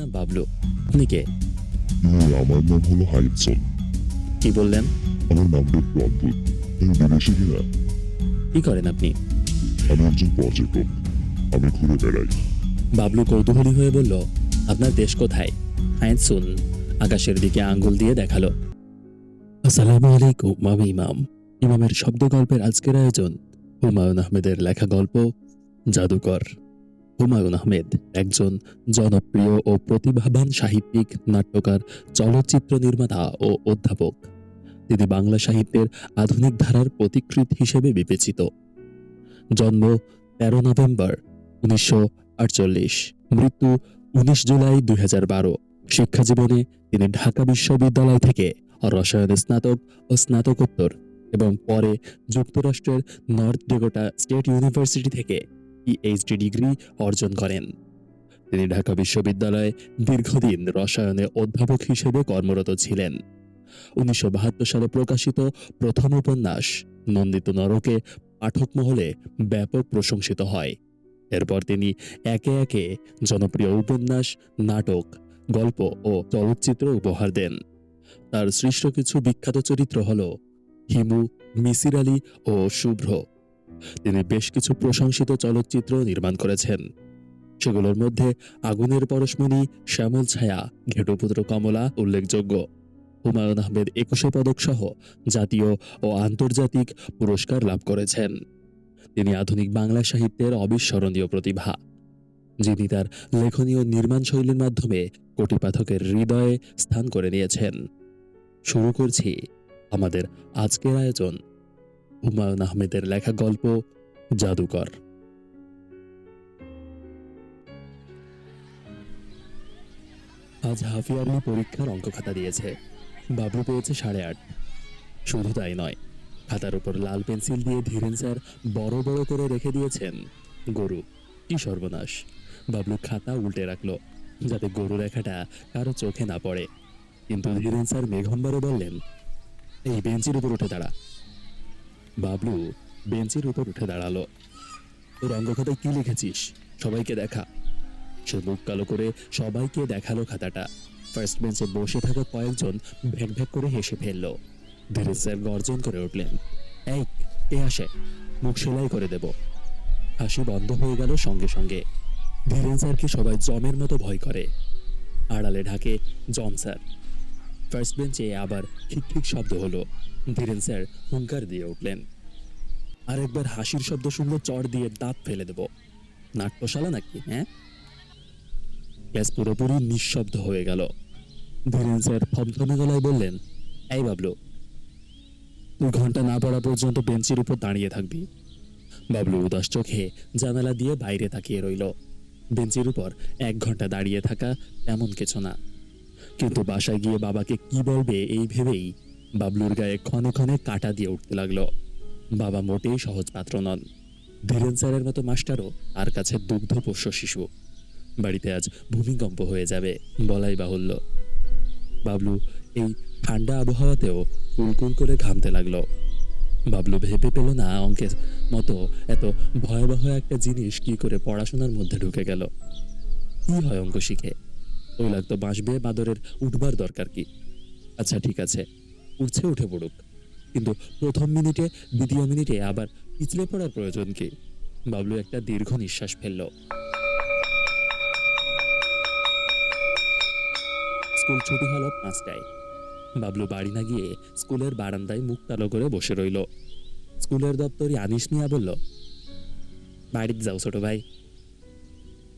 নাম বাবলু? আপনি কে? আমার নাম হলো হাইপসন কি বললেন? আমার নামটা একটু অদ্ভুত আমি বিদেশি কিনা? কি করেন আপনি? আমি একজন পর্যটক। আমি ঘুরে বেড়াই। বাবলু কৌতূহলী হয়ে বলল আপনার দেশ কোথায়? হায়েন শুন আকাশের দিকে আঙ্গুল দিয়ে দেখাল। আসসালামু আলাইকুম আমি ইমাম। ইমামের শব্দ গল্পের আজকের আয়োজন হুমায়ুন আহমেদের লেখা গল্প জাদুকর। হুমায়ুন আহমেদ, একজন জনপ্রিয় ও প্রতিভাবান সাহিত্যিক, নাট্যকার, চলচ্চিত্র নির্মাতা ও অধ্যাপক। তিনি বাংলা সাহিত্যের আধুনিক ধারার পথিকৃৎ হিসেবে বিবেচিত। জন্ম তেরো নভেম্বর, উনিশশো আটচল্লিশ। মৃত্যু উনিশ জুলাই দুই হাজার বারো। শিক্ষাজীবনে তিনি ঢাকা বিশ্ববিদ্যালয় থেকে রসায়নে স্নাতক ও স্নাতকোত্তর এবং পরে যুক্তরাষ্ট্রের নর্থ ডেকোটা স্টেট ইউনিভার্সিটি থেকে পিএইচডি ডিগ্রি অর্জন করেন। তিনি ঢাকা বিশ্ববিদ্যালয়ে দীর্ঘদিন রসায়নে অধ্যাপক হিসেবে কর্মরত ছিলেন। উনিশশো বাহাত্তর সালে প্রকাশিত প্রথম উপন্যাস নন্দিত নরকে পাঠক মহলে ব্যাপক প্রশংসিত হয়। এরপর তিনি একে একে জনপ্রিয় উপন্যাস, নাটক, গল্প ও চলচ্চিত্র উপহার দেন। তার সৃষ্ট কিছু বিখ্যাত চরিত্র হল হিমু, মিসির আলী ও শুভ্র। তিনি বেশ কিছু প্রশংসিত চলচ্চিত্র নির্মাণ করেছেন। সেগুলোর মধ্যে আগুনের পরশমণি, শ্যামল ছায়া, ঘেটুপুত্র কমলা উল্লেখযোগ্য। হুমায়ুন আহমেদ একুশে পদক সহ জাতীয় ও আন্তর্জাতিক পুরস্কার লাভ করেছেন। তিনি আধুনিক বাংলা সাহিত্যের অবিস্মরণীয় প্রতিভা, যিনি তার লেখনীয় নির্মাণ শৈলীর মাধ্যমে কোটি পাঠকের হৃদয়ে স্থান করে নিয়েছেন। শুরু করছি আমাদের আজকের আয়োজন। হুমায়ুন আহমেদের লেখা গল্প জাদুকর। আজ হাফিয়ারলি পরীক্ষার অঙ্ক খাতা দিয়েছে। বাবু পেয়েছে সাড়ে আট। শুধু তাই নয়, খাতার উপর লাল পেন্সিল দিয়ে ধীরেন স্যার বড় বড় করে রেখে দিয়েছেন। গরু, কি সর্বনাশ। বাবলু খাতা উল্টে রাখল, যাতে গরু রেখাটা কারও চোখে না পড়ে। কিন্তু ধীরেন স্যার মেঘম্বরে বললেন, এই বেঞ্চের উপর উঠে দাঁড়া বাবলু বেঞ্চের উপর উঠে দাঁড়াল। তোর অঙ্গখাতায় কি লিখেছিস? সবাইকে দেখা। সে মুখ কালো করে সবাইকে দেখাল খাতাটা। ফার্স্ট বেঞ্চে বসে থাকা কয়েকজন ভ্যাক ভ্যাক করে হেসে ফেলল। ধীরে স্যার গর্জন করে উঠলেন। এই এ আসে? মুখ সেলাই করে দেব। হাসি বন্ধ হয়ে গেল সঙ্গে সঙ্গে। ধীরেন স্যারকে সবাই জমের মতো ভয় করে। আড়ালে ঢাকে, জম স্যার। ফার্স্ট বেঞ্চে আবার ঠিক শব্দ হলো। ধীরেন স্যার হুঙ্কার দিয়ে উঠলেন। আরেকবার হাসির শব্দ শুনলে চড় দিয়ে দাঁত ফেলে দেব। নাট্যশালা নাকি হ্যাঁ? ক্লাস পুরোপুরি নিঃশব্দ হয়ে গেল। ধীরেন স্যার থমথমে গলায় বললেন, এই বাবলু তুই ঘণ্টা না পড়া পর্যন্ত বেঞ্চের উপর দাঁড়িয়ে থাকবি। বাবলু উদাস চোখে জানালা দিয়ে বাইরে তাকিয়ে রইল। বেঞ্চের উপর এক ঘণ্টা দাঁড়িয়ে থাকা তেমন কিছু না। কিন্তু বাসায় গিয়ে বাবাকে কি বলবে এই ভেবেই বাবলুর গায়ে ক্ষণে ক্ষণে কাটা দিয়ে উঠতে লাগল। বাবা মোটেই সহজ পাত্র নন। ধীরেন স্যারের মতো মাস্টারও তার কাছে দুগ্ধ পোষ্য শিশু। বাড়িতে আজ ভূমিকম্প হয়ে যাবে বলাই বাহুল্য। বাবলু এই ঠান্ডা আবহাওয়াতেও কুলকুল করে ঘামতে লাগল। বাবলু ভেবে পেল না অঙ্কের মতো এত ভয়াবহ একটা জিনিস কি করে পড়াশোনার মধ্যে ঢুকে গেল। কি হয় অঙ্ক শিখে? ওই লাগতো বাঁশবে বাদরের উঠবার দরকার কি? আচ্ছা ঠিক আছে। উঠছে, উঠে পড়ুক। কিন্তু প্রথম মিনিটে, দ্বিতীয় মিনিটে আবার পিছলে পড়ার প্রয়োজন কি? বাবলু একটা দীর্ঘ নিঃশ্বাস ফেলল। স্কুল ছুটি হলো পাঁচটায়। বাবলু বাড়ি না গিয়ে স্কুলের বারান্দায় মুখ তালো করে বসে রইল। স্কুলের দপ্তরি আনিস মিয়া বলল, বাড়িতে যাও ছোট ভাই।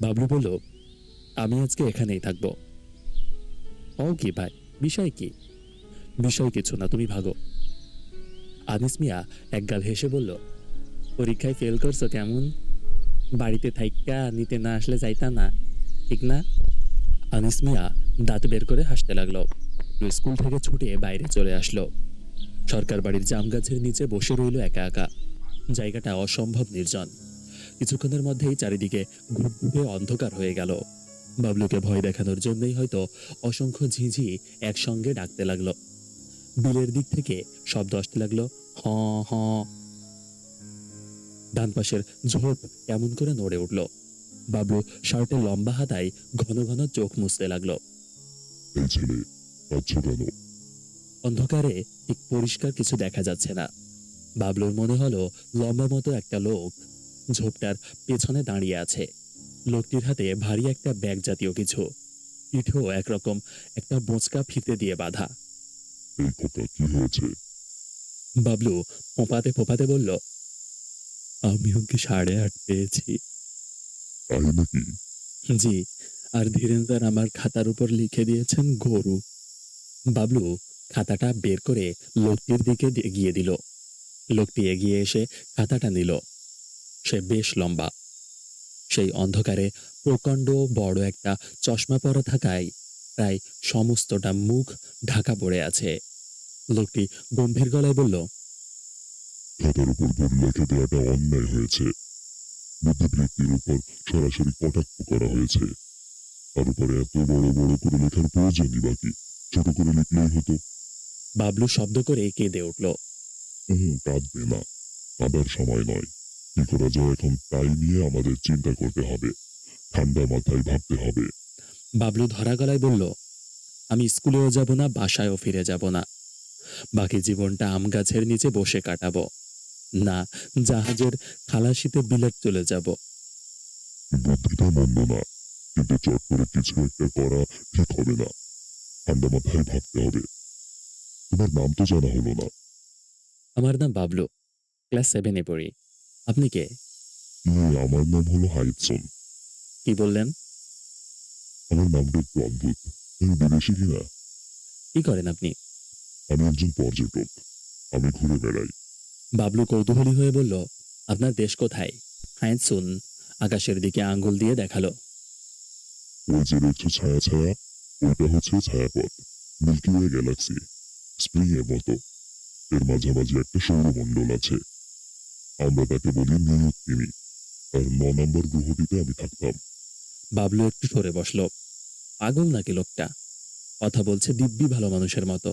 বাবলু বলল আমি আজকে এখানেই থাকব। ও কি ভাই? বিষয় কি? বিষয় কিছু না, তুমি ভাগো। আনিস মিয়া একগাল হেসে বলল, পরীক্ষায় ফেল করছ কেমন? বাড়িতে থাইকা, নিতে না আসলে যাইতা না, ঠিক না? আনিস মিয়া দাঁত বের করে হাসতে লাগল। স্কুল থেকে ছুটে বাইরে চলে আসলো। সরকার বাড়ির জাম গাছের নিচে বসে রইল একা একা। জায়গাটা অসম্ভব নির্জন। কিছুক্ষণের মধ্যেই চারিদিকে ঘুটঘুটে অন্ধকার হয়ে গেল। বাবলুকে ভয় দেখানোর জন্যই হয়তো অসংখ্য ঝিঝি একসঙ্গে ডাকতে লাগল। বিলের দিক থেকে শব্দ আসতে লাগল হ হ। ডান পাশের ঝোপ কেমন করে নড়ে উঠল। বাবলু শার্টের লম্বা হাতায় ঘন ঘন চোখ মুছতে লাগল। অন্ধকারে ঠিক পরিষ্কার কিছু দেখা যাচ্ছে না। বাবলুর মনে হলো লম্বা মতো একটা লোক ঝোপটার পেছনে দাঁড়িয়ে আছে। লোকটির হাতে ভারী একটা ব্যাগ জাতীয় কিছু। পিঠেও একরকম একটা বোঁচকা ফিতে দিয়ে বাঁধা। এই খোকা কি হয়েছে? বাবলু ফোঁপাতে ফোঁপাতে বলল আমি ওকে সাড়ে আট পেয়েছি। তাই নাকি? জি আর ধীরেন্দ্র আমার খাতার উপর লিখে দিয়েছেন গরু। বাবলু খাতাটা বের করে লোকটির দিকে এগিয়ে দিল। লোকটি এগিয়ে এসে খাতাটা নিল। সে বেশ লম্বা। সেই অন্ধকারে প্রকাণ্ড বড় একটা চশমা পরা থাকায় প্রায় সমস্তটা মুখ ঢাকা পড়ে আছে। লোকটি গম্ভীর গলায় বলল খাতার উপর গরু লেখে দেওয়াটা অন্যায় হয়েছে। বুদ্ধিবৃত্তির উপর সরাসরি কটাক্ষ করা হয়েছে। তার উপরে এত বড় বড় করে লেখার প্রয়োজনই বাকি ছোট করে লিখলেই হতো। বাবলু শব্দ করে কেঁদে উঠল হুম কাঁদবে না কাঁদার সময় নয়। কি করা যায় এখন তাই নিয়ে আমাদের চিন্তা করতে হবে। ঠান্ডা মাথায় ভাবতে হবে। বাবলু ধরা গলায় বলল আমি স্কুলেও যাব না বাসায়ও ফিরে যাব না। বাকি জীবনটা আম গাছের নিচে বসে কাটাবো। না জাহাজের খালাসিতে বিলেট চলে যাব। বুদ্ধিটা মন্দ না কিন্তু চট করে কিছু একটা করা ঠিক হবে না। ঠান্ডা মাথায় ভাবতে হবে। তোমার নাম তো জানা হলো না। আমার নাম বাবলু। ক্লাস সেভেনে পড়ি। আপনি কে? আমার নাম হলো হাইটসন। কি বললেন? আমার নামটা একটু অদ্ভুত। তুমি বিদেশি কিনা? কি করেন আপনি? আমি একজন পর্যটক। আমি ঘুরে বেড়াই। বাবলু কৌতূহলী হয়ে বলল আপনার দেশ কোথায়? শুন আকাশের দিকে আঙ্গুল দিয়ে দেখাল। ওই যে দেখছ ছায়া ছায়া ওইটা হচ্ছে ছায়াপথ মিল্কি ওয়ে গ্যালাক্সি স্প্রিং এর মতো। এর মাঝামাঝি একটা সৌরমণ্ডল আছে। আমরা তাকে বলি নিয়ুক্তিনি আর ন নম্বর গ্রহটিতে আমি থাকতাম। বাবলু একটু সরে বসল। পাগল নাকি লোকটা? কথা বলছে দিব্যি ভালো মানুষের মতো।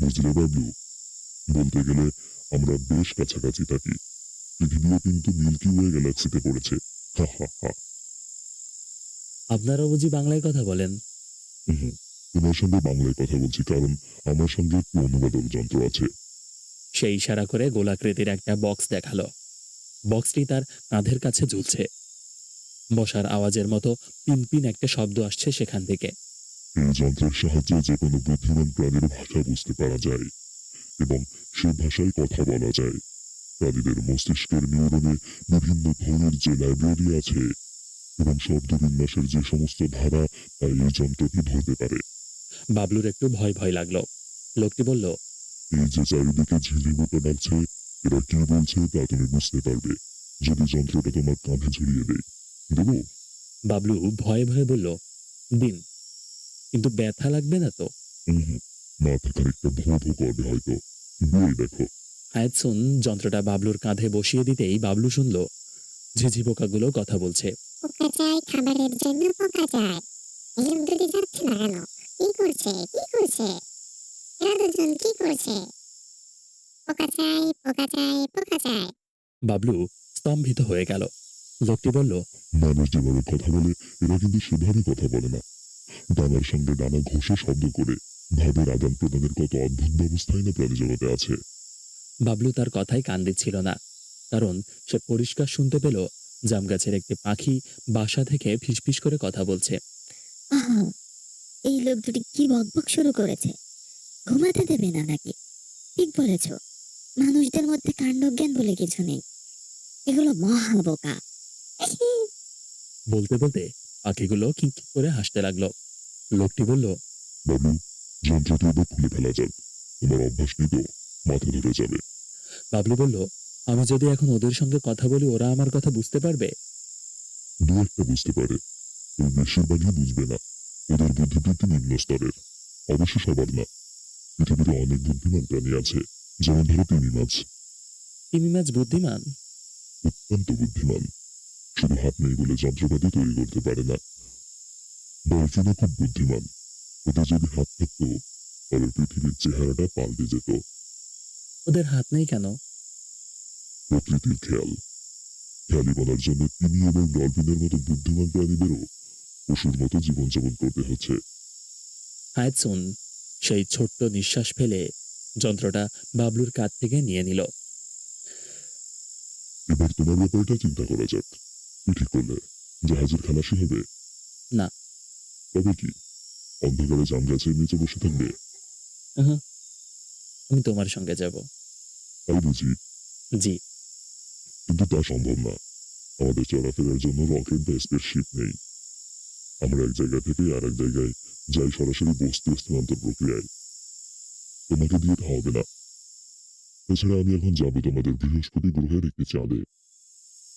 বুঝলে বাবলু বলতে গেলে আমরা বেশ কাছাকাছি থাকি। পৃথিবীও কিন্তু মিল্কি ওয়ে গ্যালাক্সিতে পড়েছে। হা হা হা। আপনারাও বুঝি বাংলায় কথা বলেন? হুম, তোমার সঙ্গে বাংলায় কথা বলছি কারণ আমার সঙ্গে একটু অনুবাদক যন্ত্র আছে। সে ইশারা করে গোলাকৃতির একটা বক্স দেখাল। বক্সটি তার কাঁধের কাছে ঝুলছে। বসার আওয়াজের মতো পিনপিন একটা শব্দ আসছে সেখান থেকে। এই যন্ত্রের সাহায্যে যে কোনো বুদ্ধিমান প্রাণীর ভাষা বুঝতে পারা যায় এবং সে ভাষায় কথা বলা যায়। প্রাণীদের মস্তিষ্কের নিউরনে বিভিন্ন ধরনের যে লাইব্রেরি আছে এবং শব্দ বিন্যাসের যে সমস্ত ধারা তা এই যন্ত্রটি ধরতে পারে। বাবলুর একটু ভয় ভয় লাগল। লোকটি বলল এই যে চারিদিকে ঝিঝিমোটো ডাকছে এরা কি বলছে তা তুমি বুঝতে পারবে। যদি যন্ত্রটা তোমার কাঁধে ঝুলিয়ে দেয়। দেবো? বাবলু ভয়ে ভয়ে বলল দিন কিন্তু ব্যথা লাগবে না তো? মাথা খানিকটা ভো ভো করবে হয়তো। দিয়ে দেখো। হায়াতসুন যন্ত্রটা বাবলুর কাঁধে বসিয়ে দিতেই বাবলু শুনল ঝিঝি পোকাগুলো কথা বলছে। পোকা চাই খাবারের জন্য পোকা চাই। যদি যাচ্ছে না কেন? কি করছে? কি করছে? এরা দুজন কি করছে? পোকা চাই পোকা চাই পোকা চাই। বাবলু স্তম্ভিত হয়ে গেল। লোকটি বলল মানুষ যেভাবে কথা বলে এরা কিন্তু সেভাবে কথা বলে না। ডানার সঙ্গে ডানা ঘষে শব্দ করে ভাবের আদান প্রদানের কত অদ্ভুত ব্যবস্থাই না প্রাণী জগতে আছে। বাবলু তার কথায় কান দিচ্ছিল না কারণ সে পরিষ্কার শুনতে পেল জাম গাছের একটি পাখি বাসা থেকে ফিসফিস করে কথা বলছে। এই লোক দুটি কি বকবক শুরু করেছে? ঘুমাতে দেবে না নাকি? ঠিক বলেছ। মানুষদের মধ্যে কাণ্ডজ্ঞান বলে কিছু নেই। এগুলো মহা বোকা। বলতে বলতে পাখিগুলো খিঁক করে হাসতে লাগল। লোকটি বলল বাবলু যন্ত্রটি এবার খুলে ফেলা যাক। তোমার অভ্যাস নেই তো মাথা ধরে যাবে। বাবলু বলল আমি যদি এখন ওদের সঙ্গে কথা বলি ওরা আমার কথা বুঝতে পারবে? দু একটা বুঝতে পারে। ওই বেশিরভাগই বুঝবে না। ওদের বুদ্ধিবৃত্তি নিম্ন স্তরের অবশ্য সবার না। পৃথিবীতে অনেক বুদ্ধিমান প্রাণী আছে যেমন ধরো তিমি মাছ। তিমি মাছ বুদ্ধিমান? অত্যন্ত বুদ্ধিমান। শুধু হাত নেই বলে যন্ত্রপাতি তৈরি করতে পারে না। ডলফিনও খুব বুদ্ধিমান। ওদের যদি হাত থাকতো তবে পৃথিবীর চেহারাটা পাল্টে যেত। ওদের হাত নেই কেন? প্রকৃতির খেয়াল। খেয়ালি বলার জন্য তিনি এবং ডলফিনের মতো বুদ্ধিমান প্রাণীদেরও পশুর মতো জীবনযাপন করতে হচ্ছে। হায়াতসুন সেই ছোট্ট নিঃশ্বাস ফেলে যন্ত্রটা বাবলুর কাছ থেকে নিয়ে নিল। এবার তোমার ব্যাপারটা চিন্তা করা যাক। কি ঠিক করলে জাহাজের খালাসি হবে। না। তবে কি? অন্ধকারে জাম গাছের নিচে বসে থাকবে। আমি তোমার সঙ্গে যাব। তাই বুঝি? জি। কিন্তু তা সম্ভব না। আমাদের চলাফেরার জন্য রকেট বা স্পেসশিপ নেই। আমরা এক জায়গা থেকে আর এক জায়গায় যাই সরাসরি বস্তু স্থানান্তর প্রক্রিয়ায়। তোমাকে দিয়ে তা হবে না। এছাড়া আমি এখন যাব তোমাদের বৃহস্পতি গ্রহের একটি চাঁদে।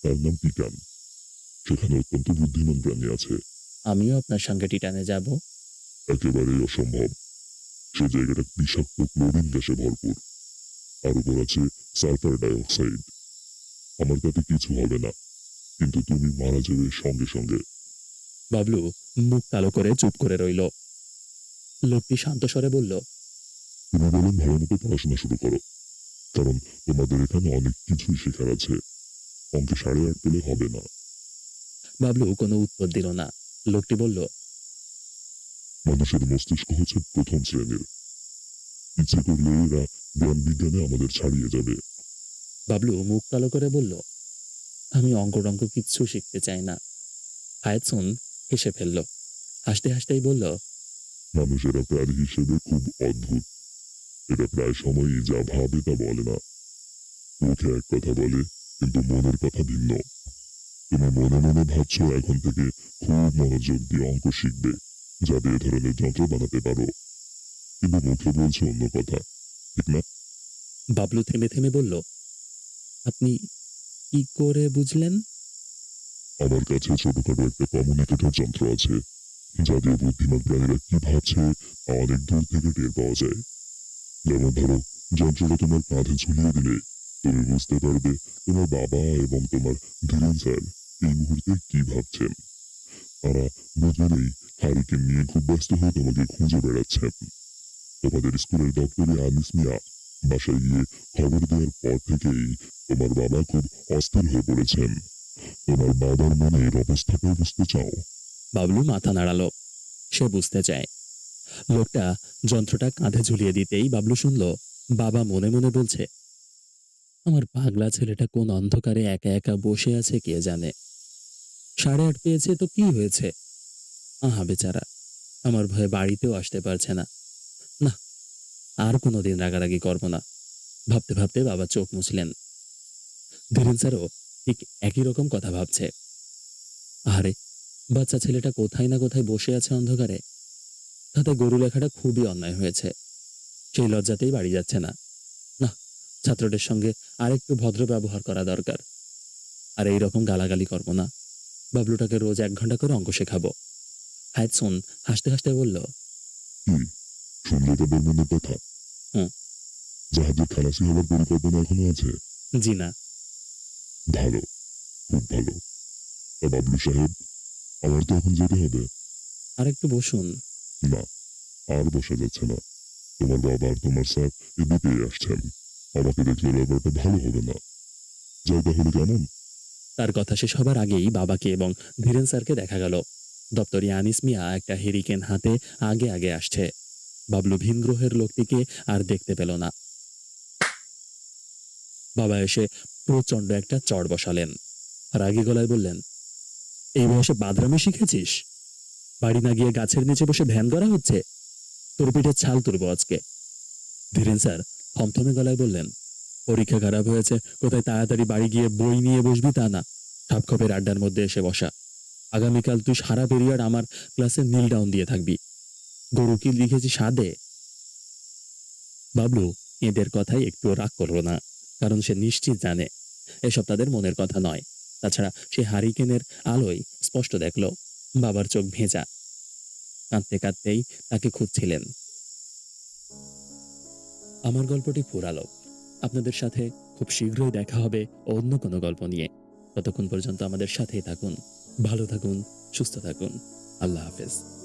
তার নাম টিটান। সেখানে অত্যন্ত বুদ্ধিমান প্রাণী আছে। আমিও আপনার সঙ্গে টিটানে যাব। একেবারেই অসম্ভব। সে জায়গাটা বিষাক্ত ক্লোরিন গ্যাসে ভরপুর। আর উপর আছে সালফার ডাইঅক্সাইড। আমার তাতে কিছু হবে না। কিন্তু তুমি মারা যাবে সঙ্গে সঙ্গে। বাবলু মুখ কালো করে চুপ করে রইল। লোকটি শান্ত স্বরে বলল তুমি বলেন ভালো মতো পড়াশোনা শুরু করো কারণ তোমাদের এখানে অনেক কিছুই শেখার আছে। অঙ্কে সাড়ে আট পেলে হবে না। বাবলু কোনো উত্তর দিল না। লোকটি বলল মানুষের মস্তিষ্ক হচ্ছে প্রথম শ্রেণির। ইচ্ছে করলে এরা জ্ঞান বিজ্ঞানে আমাদের ছাড়িয়ে যাবে। বাবলু মুখ কালো করে বলল আমি অঙ্ক টঙ্ক কিচ্ছু শিখতে চাই না। হায়াতসুন হেসে ফেলল হাসতে হাসতেই বলল মানুষেরা প্রাণী হিসেবে খুব অদ্ভুত। এটা প্রায় সময়ই যা ভাবে তা বলে না। মুখে এক কথা বলে কিন্তু মনের কথা ভিন্ন। তুমি মনে মনে ভাবছ এখন থেকে খুব মনোযোগ দিয়ে অঙ্ক শিখবে যাতে এ ধরনের যন্ত্র বানাতে পারো। কিন্তু মুখে বলছো অন্য কথা ঠিক না? বাবলু থেমে থেমে বলল আপনি কি করে বুঝলেন? আমার কাছে ছোটখাটো একটা কমিউনিকেটর যন্ত্র আছে। যা দিয়ে বুদ্ধিমান প্রাণীরা কি ভাবছে, তা অনেক দূর থেকে টের পাওয়া যায়। যেমন ধরো, যন্ত্রটা তোমার কাঁধে ঝুলিয়ে দিলে। তুমি বুঝতে পারবে, তোমার বাবা এবং তোমার ধীরেন স্যার এই মুহূর্তে কি ভাবছেন। তারা দুজনেই হারিকেন নিয়ে খুব ব্যস্ত হয়ে তোমাকে খুঁজে বেড়াচ্ছেন। তোমাদের স্কুলের দপ্তরে আনিস মিয়া বাসায় গিয়ে খবর দেওয়ার পর থেকেই তোমার বাবা খুব অস্থির হয়ে পড়েছেন। তোমার বাবার মনের অবস্থাটাও বুঝতে চাও। বাবলু মাথা নাড়ালো। সে বুঝতে চায়। লোকটা যন্ত্রটা কাঁধে ঝুলিয়ে দিতেই বাবলু শুনল, বাবা মনে মনে বলছে, আমার পাগলা ছেলেটা কোন অন্ধকারে একা একা বসে আছে কে জানে? সাড়ে আট পেয়েছে তো কি হয়েছে? আহা, বেচারা, আমার ভয়ে বাড়িতেও আসতে পারছে না। না, আর কোনোদিন রাগারাগি করব না। ভাবতে ভাবতে বাবা চোখ মুছলেন। ধীরেন স্যারও ঠিক একই রকম কথা ভাবছে। আরে বাচ্চা ছেলেটা কোথায় না কোথায় বসে আছে অন্ধকারে তাতে গরু লেখাটা খুবই অন্যায় হয়েছে। সেই লজ্জাতেই বাড়ি যাচ্ছে না। না ছাত্রদের সঙ্গে আরেকটু ভদ্র ব্যবহার করা দরকার। আর এই রকম গালাগালি করব না। বাবলুটাকে রোজ এক ঘণ্টা করে অঙ্ক শেখাবো। হায়তসুন হাসতে হাসতে বলল শুনলে কথা। হুম। জাহাজের খালাসি হওয়ার পরিকল্পনা এখনও আছে? জি না। ভালো খুব ভালো। বাবলু সাহেব আমার তো এখন যেতে হবে। আর একটু বসুন। না আর বসা যাচ্ছে না। তোমার বাবা আর তোমার স্যার এদিকেই আসছেন। আমাকে দেখলে ব্যাপারটা ভালো হবে না। যাই তাহলে কেমন? তার কথা শেষ হবার আগেই বাবাকে এবং ধীরেন স্যারকে দেখা গেল। দপ্তরি আনিস মিয়া একটা হেরিকেন হাতে আগে আগে আসছে। বাবলু ভিন গ্রহের লোকটিকে আর দেখতে পেল না। বাবা এসে প্রচণ্ড একটা চড় বসালেন। রাগী গলায় বললেন এই বয়সে বাদরামি শিখেছিস? বাড়ি না গিয়ে গাছের নিচে বসে ধ্যান করা হচ্ছে? তোর পিঠে ছাল তুলবো আজকে। ধীরেন স্যার থমথমে গলায় বললেন, পরীক্ষা খারাপ হয়েছে, কোথায় তাড়াতাড়ি বাড়ি গিয়ে বই নিয়ে বসবি তা না। ঠাপখপের আড্ডার মধ্যে এসে বসা। আগামীকাল তুই সারা পেরিয়ড আমার ক্লাসে নীল ডাউন দিয়ে থাকবি। গরু কি লিখেছি সাদে? বাবলু, এদের কথাই একটু রাগ করল না, কারণ সে নিশ্চিত জানে। এসব তাদের মনের কথা নয়। তাছাড়া সে হারিকেনের আলোয় স্পষ্ট দেখল, বাবার চোখ ভেজা। কাঁদতে কাঁদতেই তাকে খুঁজছিলেন। আমার গল্পটি ফুরালো আপনাদের সাথে খুব শীঘ্রই দেখা হবে অন্য কোনো গল্প নিয়ে। ততক্ষণ পর্যন্ত আমাদের সাথেই থাকুন। ভালো থাকুন, সুস্থ থাকুন। আল্লাহ হাফেজ।